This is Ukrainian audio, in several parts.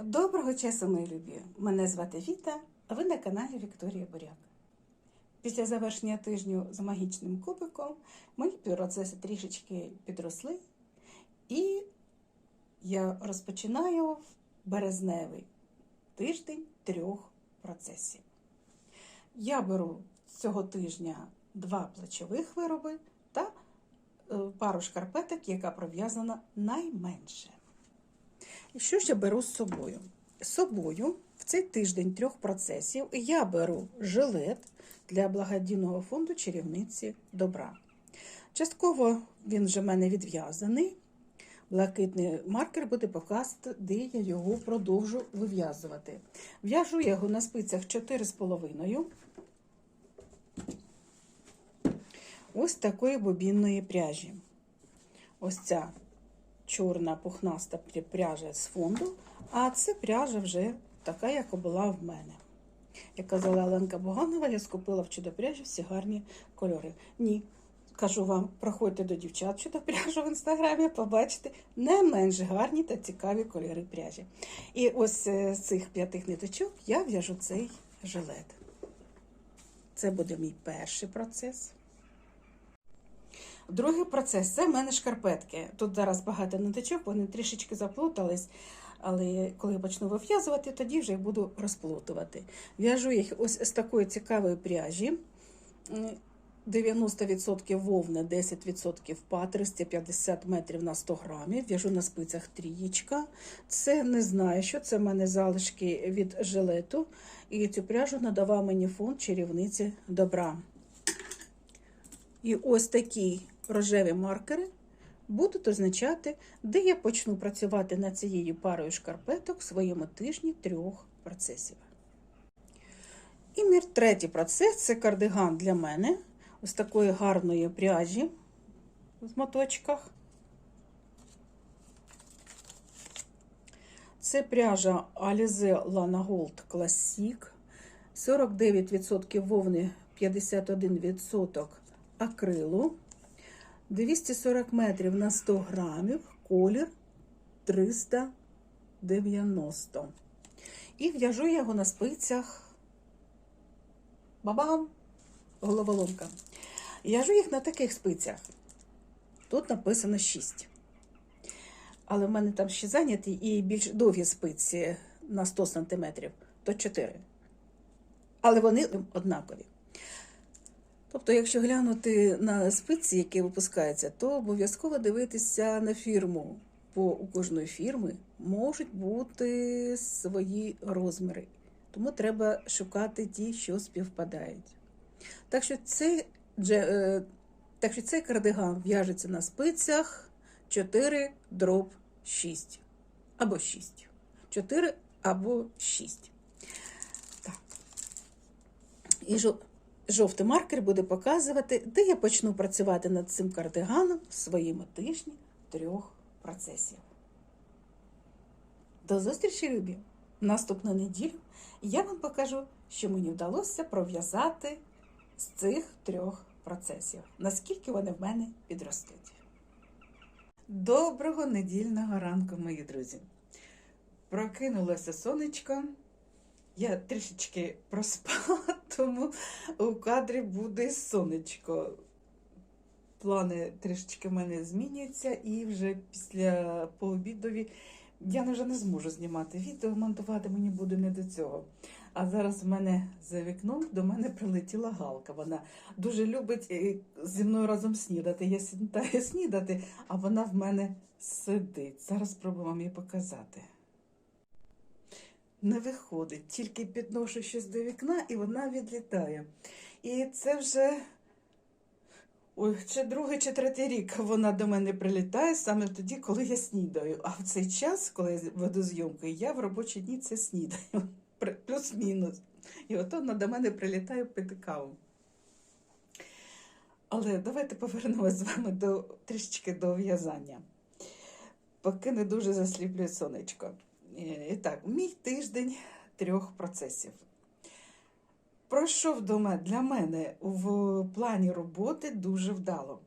Доброго часу, мої любі! Мене звати Віта, а ви на каналі Вікторія Буряк. Після завершення тижню з магічним кубиком мої процеси трішечки підросли, і я розпочинаю березневий тиждень трьох процесів. Я беру цього тижня два плечових вироби та е, пару шкарпеток, яка пров'язана найменше. І що ж я беру з собою? З собою в цей тиждень трьох процесів я беру жилет для благодійного фонду чарівниці добра. Частково він вже в мене відв'язаний. Блакитний маркер буде показувати, де я його продовжу вив'язувати. В'яжу його на спицях 4,5. Ось такої бобінної пряжі. Ось ця чорна пухнаста пряжа з фонду, а це пряжа вже така, яка була в мене. Як казала Оленка Боганова, я скупила в чудопряжі всі гарні кольори. Ні, кажу вам, проходьте до дівчат чудопряжу в інстаграмі, побачите не менш гарні та цікаві кольори пряжі. І ось е, з цих п'ятих ниточок я в'яжу цей жилет. Це буде мій перший процес. Другий процес це в мене шкарпетки. Тут зараз багато ниточок, вони трішечки заплутались, але коли я почну вив'язувати, тоді вже їх буду розплутувати. В'яжу їх ось з такої цікавої пряжі. 90% вовни, 10% па, 350 метрів на 100 грамів. В'яжу на спицях трієчка. Це не знаю, що це в мене залишки від жилету. І цю пряжу надавав мені фонд чарівниці добра. І ось такі рожеві маркери будуть означати, де я почну працювати над цією парою шкарпеток в своєму тижні трьох процесів. І мій третій процес це кардиган для мене ось такої гарної пряжі в моточках. Це пряжа Alize Lana Gold Classic. 49% вовни, 51% акрилу. 240 метрів на 100 грамів, колір 390. І в'яжу я його на спицях. Бабам! Головоломка. В'яжу їх на таких спицях. Тут написано 6. Але в мене там ще зайняті і більш довгі спиці на 100 см, то 4. Але вони однакові. Тобто, якщо глянути на спиці, які випускаються, то обов'язково дивитися на фірму, бо у кожної фірми можуть бути свої розміри. Тому треба шукати ті, що співпадають. Так що цей, е, так що цей кардиган в'яжеться на спицях 4 дроб 6. Або 6. 4 або 6. Так. І жовтий маркер буде показувати, де я почну працювати над цим кардиганом в своєму тижні трьох процесів. До зустрічі, любі! Наступну неділю я вам покажу, що мені вдалося пров'язати з цих трьох процесів, наскільки вони в мене підростуть. Доброго недільного ранку, мої друзі! Прокинулося сонечко. Я трішечки проспала, тому у кадрі буде сонечко. Плани трішечки в мене змінюються, і вже після пообідові я вже не зможу знімати відео, монтувати мені буде не до цього. А зараз в мене за вікном до мене прилетіла галка. Вона дуже любить е, зі мною разом снідати. Я сідаю снідати, а вона в мене сидить. Зараз спробую вам її показати. Не виходить, тільки підношу щось до вікна, і вона відлітає. І це вже ой, чи другий, чи третій рік вона до мене прилітає саме тоді, коли я снідаю. А в цей час, коли я веду зйомки, я в робочі дні це снідаю. Плюс-мінус. І ото вона до мене прилітає пити каву. Але давайте повернемось з вами до трішечки до в'язання. Поки не дуже засліплює сонечко. Е, І так, мій тиждень трьох процесів. Пройшов до мене, для мене в плані роботи дуже вдало.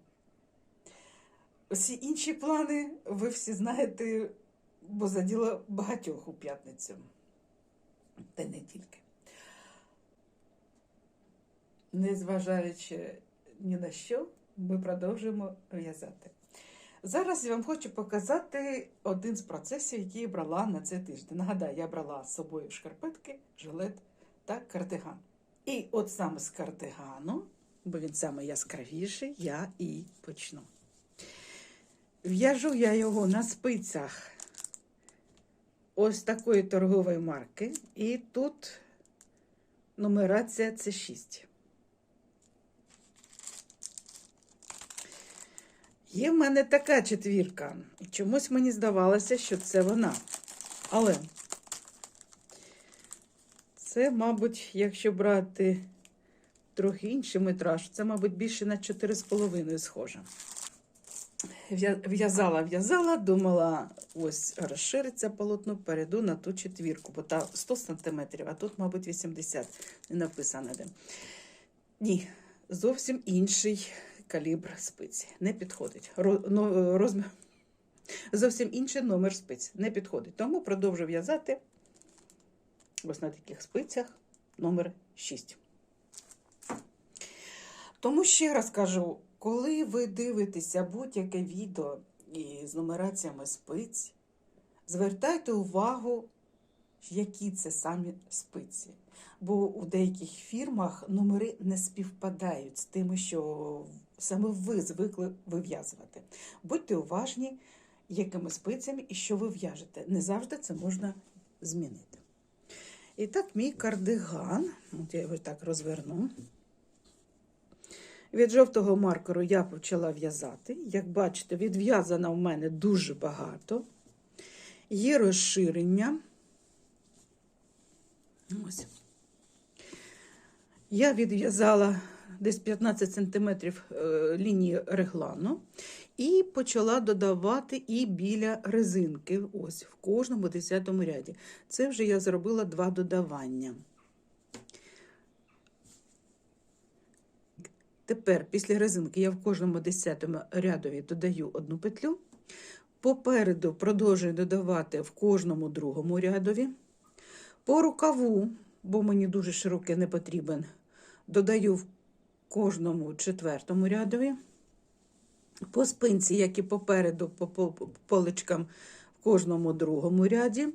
Всі інші плани, ви всі знаєте, бо заділо багатьох у п'ятницю. Та не тільки. Незважаючи ні на що, ми продовжуємо в'язати. Зараз я вам хочу показати один з процесів, який я брала на цей тиждень. Нагадаю, я брала з собою шкарпетки, жилет та кардиган. І от саме з кардигану, бо він саме яскравіший, я і почну. В'яжу я його на спицях ось такої торгової марки. І тут нумерація це 6. Є в мене така четвірка. Чомусь мені здавалося, що це вона. Але це, мабуть, якщо брати трохи інший метраж, це, мабуть, більше на 4,5 схоже. В'язала, в'язала, думала, ось розшириться полотно, перейду на ту четвірку, бо та 100 см, а тут, мабуть, 80 не написано де. Ні, зовсім інший калібр спиці. Не підходить. Ро- розмір... Зовсім інший номер спиць не підходить. Тому продовжу в'язати ось на таких спицях номер 6. Тому ще раз кажу, коли ви дивитеся будь-яке відео із нумераціями спиць, звертайте увагу, які це самі спиці. Бо у деяких фірмах номери не співпадають з тими, що саме ви звикли вив'язувати. Будьте уважні, якими спицями і що ви в'яжете. Не завжди це можна змінити. І так, мій кардиган, от я його так розверну. Від жовтого маркеру я почала в'язати. Як бачите, відв'язано в мене дуже багато. Є розширення. Ось. Я відв'язала десь 15 см лінії реглану і почала додавати і біля резинки, ось в кожному десятому ряді. Це вже я зробила два додавання. Тепер після резинки я в кожному десятому рядові додаю одну петлю. Попереду продовжую додавати в кожному другому рядові. По рукаву, бо мені дуже широкий не потрібен, додаю в кожному четвертому рядові. По спинці, як і попереду, по по- по поличкам в кожному другому ряді.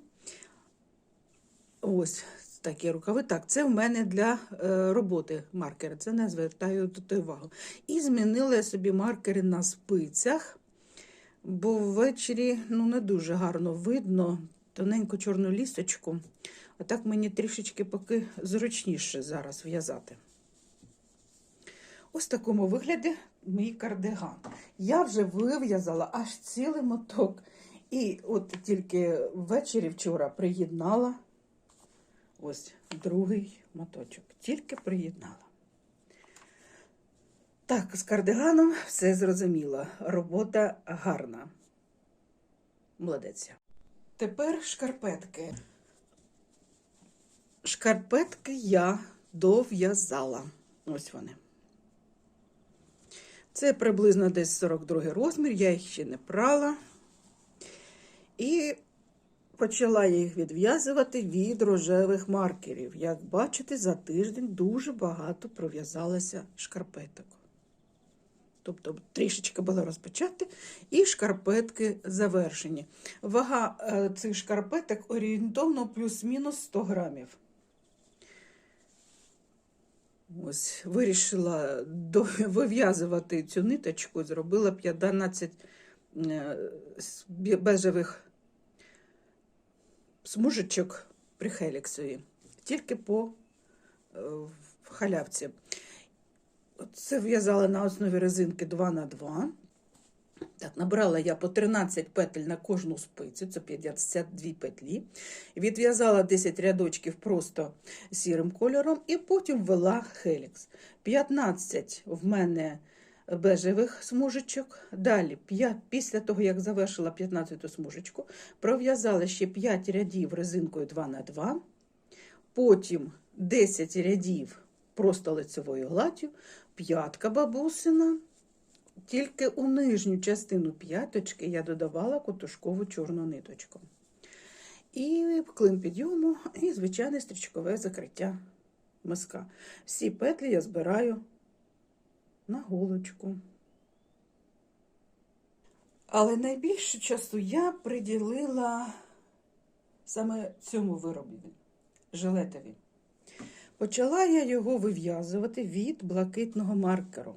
Ось такі рукави. Так, це в мене для е, роботи маркери. Це не звертаю тут увагу. І змінила я собі маркери на спицях, бо ввечері ну, не дуже гарно видно тоненьку чорну лісточку. А так мені трішечки поки зручніше зараз в'язати. Ось в такому вигляді мій кардиган. Я вже вив'язала аж цілий моток. І от тільки ввечері вчора приєднала ось другий моточок. Тільки приєднала. Так, з кардиганом все зрозуміло. Робота гарна. Молодець. Тепер шкарпетки. Шкарпетки я дов'язала. Ось вони. Це приблизно десь 42 розмір, я їх ще не прала. І почала я їх відв'язувати від рожевих маркерів. Як бачите, за тиждень дуже багато пров'язалося шкарпеток. Тобто трішечки було розпочати, і шкарпетки завершені. Вага е, цих шкарпеток орієнтовно плюс-мінус 100 грамів. Ось, вирішила вив'язувати цю ниточку, зробила 15 е, бежевих смужечок при хеліксові, тільки по е, халявці. Це в'язала на основі резинки 2 на 2 Так, набрала я по 13 петель на кожну спицю, це 52 петлі. Відв'язала 10 рядочків просто сірим кольором, і потім ввела хелікс. 15 в мене бежевих смужечок. Далі, 5, після того, як завершила 15 смужечку, пров'язала ще 5 рядів резинкою 2 на 2 потім 10 рядів просто лицевою гладдю, п'ятка бабусина. Тільки у нижню частину п'яточки я додавала котушкову чорну ниточку. І клин підйому, і звичайне стрічкове закриття миска. Всі петлі я збираю на голочку. Але найбільше часу я приділила саме цьому виробі, жилетові. Почала я його вив'язувати від блакитного маркеру.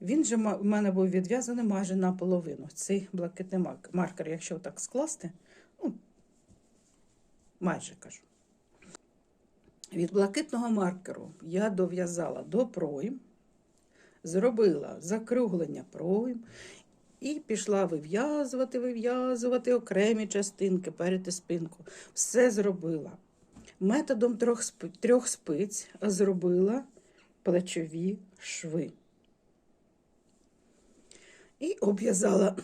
Він же в мене був відв'язаний майже наполовину. Цей блакитний маркер, якщо так скласти, ну, майже кажу. Від блакитного маркеру я дов'язала до пройм, зробила закруглення пройм і пішла вив'язувати, вив'язувати окремі частинки перед спинку. Все зробила. Методом трьох спиць зробила плечові шви. І обв'язала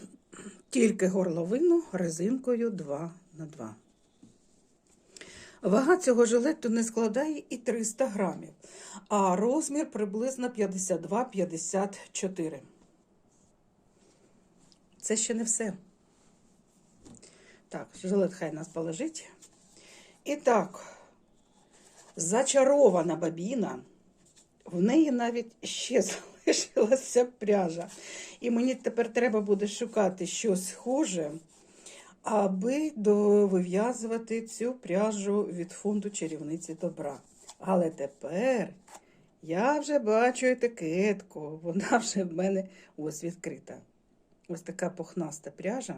тільки горловину резинкою 2 на 2. Вага цього жилету не складає і 300 грамів, а розмір приблизно 52-54. Це ще не все. Так, жилет хай нас полежить. І так, зачарована бабіна. В неї навіть ще залишилася пряжа. І мені тепер треба буде шукати щось схоже, аби довив'язувати цю пряжу від фонду чарівниці добра. Але тепер я вже бачу етикетку, вона вже в мене ось відкрита. Ось така пухнаста пряжа.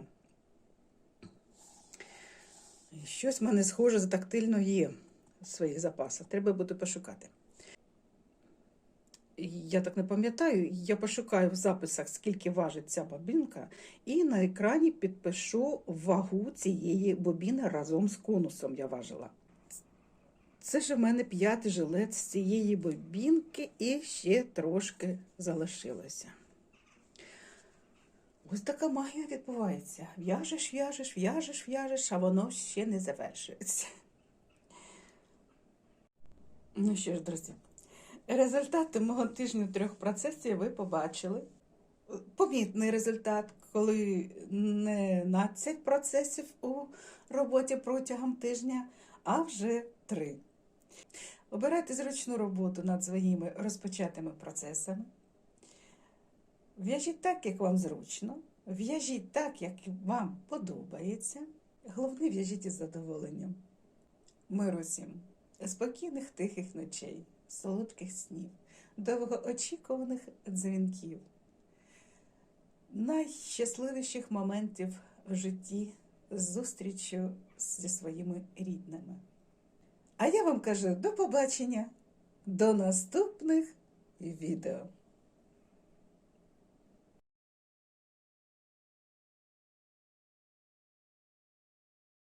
Щось в мене схоже за тактильно є в своїх запасах. Треба буде пошукати. Я так не пам'ятаю, я пошукаю в записах, скільки важить ця бобінка, і на екрані підпишу вагу цієї бобіни разом з конусом я важила. Це ж у мене п'ятий жилет з цієї бобінки і ще трошки залишилося. Ось така магія відбувається. В'яжеш, в'яжеш, в'яжеш, в'яжеш, а воно ще не завершується. Ну що ж, друзі, результати мого тижню трьох процесів ви побачили. Помітний результат, коли не 12 процесів у роботі протягом тижня, а вже 3. Обирайте зручну роботу над своїми розпочатими процесами. В'яжіть так, як вам зручно, в'яжіть так, як вам подобається. Головне, в'яжіть із задоволенням. Миру всім, спокійних тихих ночей, солодких снів, довгоочікуваних дзвінків, найщасливіших моментів в житті з зі своїми рідними. А я вам кажу до побачення, до наступних відео.